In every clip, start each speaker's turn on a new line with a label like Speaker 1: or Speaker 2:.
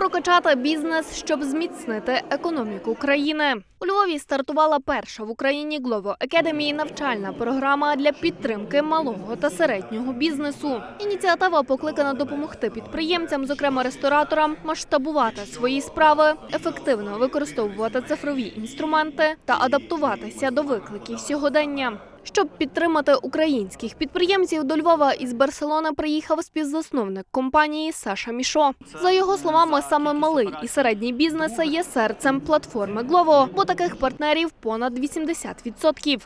Speaker 1: Прокачати бізнес, щоб зміцнити економіку країни. У Львові стартувала перша в Україні Glovo Academy навчальна програма для підтримки малого та середнього бізнесу. Ініціатива покликана допомогти підприємцям, зокрема рестораторам, масштабувати свої справи, ефективно використовувати цифрові інструменти та адаптуватися до викликів сьогодення. Щоб підтримати українських підприємців до Львова із Барселони приїхав співзасновник компанії Саша Мішо. За його словами, саме малий і середній бізнес є серцем платформи Glovo, бо таких партнерів понад 80%.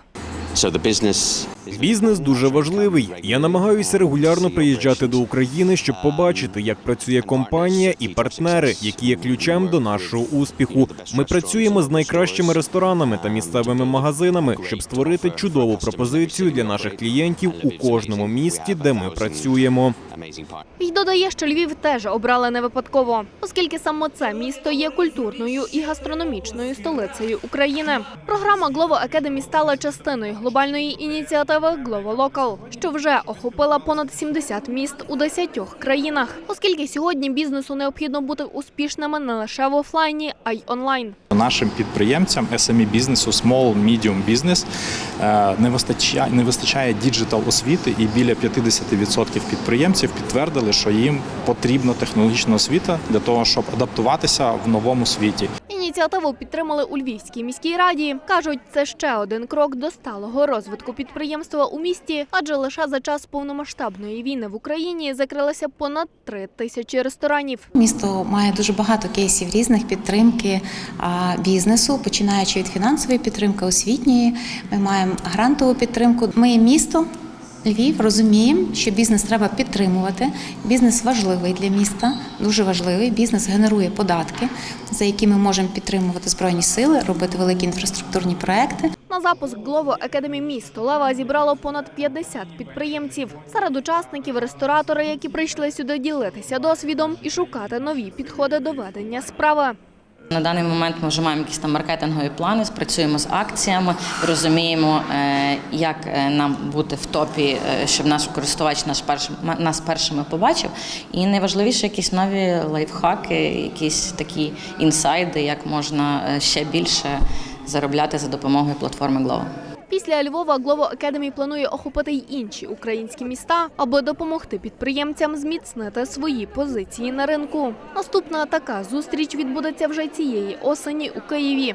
Speaker 2: So the business
Speaker 3: Бізнес дуже важливий. Я намагаюся регулярно приїжджати до України, щоб побачити, як працює компанія і партнери, які є ключем до нашого успіху. Ми працюємо з найкращими ресторанами та місцевими магазинами, щоб створити чудову пропозицію для наших клієнтів у кожному місті, де ми працюємо.
Speaker 1: І додає, що Львів теж обрали не випадково, оскільки саме це місто є культурною і гастрономічною столицею України. Програма Glovo Academy стала частиною глобальної ініціативи Glovo Local, що вже охопила понад 70 міст у 10 країнах. Оскільки сьогодні бізнесу необхідно бути успішними не лише в офлайні, а й онлайн.
Speaker 4: Нашим підприємцям SME бізнесу, small, medium е, не вистачає не вистачає діджитал освіти, і біля 50% підприємців підтвердили, що їм потрібна технологічна освіта для того, щоб адаптуватися в новому світі.
Speaker 1: Ініціативу підтримали у Львівській міській раді. кажуть, це ще один крок до сталого розвитку підприємства у місті, адже лише за час повномасштабної війни в Україні закрилося понад три тисячі ресторанів.
Speaker 5: Місто має дуже багато кейсів різних підтримки бізнесу, починаючи від фінансової підтримки, освітньої. Ми маємо грантову підтримку. Ми місто. Львів розуміємо, що бізнес треба підтримувати. Бізнес важливий для міста, дуже важливий. Бізнес генерує податки, за які ми можемо підтримувати збройні сили, робити великі інфраструктурні проекти.
Speaker 1: На запуск Glovo Academy місто Лева зібрало понад 50 підприємців. Серед учасників ресторатори, які прийшли сюди ділитися досвідом і шукати нові підходи до ведення справи.
Speaker 6: На даний момент ми вже маємо якісь там маркетингові плани, спрацюємо з акціями, розуміємо, е, як е, нам бути в топі, е, щоб наш користувач наш першим нас першими побачив. І найважливіше якісь нові лайфхаки, якісь такі інсайди, як можна ще більше заробляти за допомогою платформи Glovo.
Speaker 1: Після Львова Глово Academy планує охопити й інші українські міста, аби допомогти підприємцям зміцнити свої позиції на ринку. Наступна така зустріч відбудеться вже цієї осені у Києві.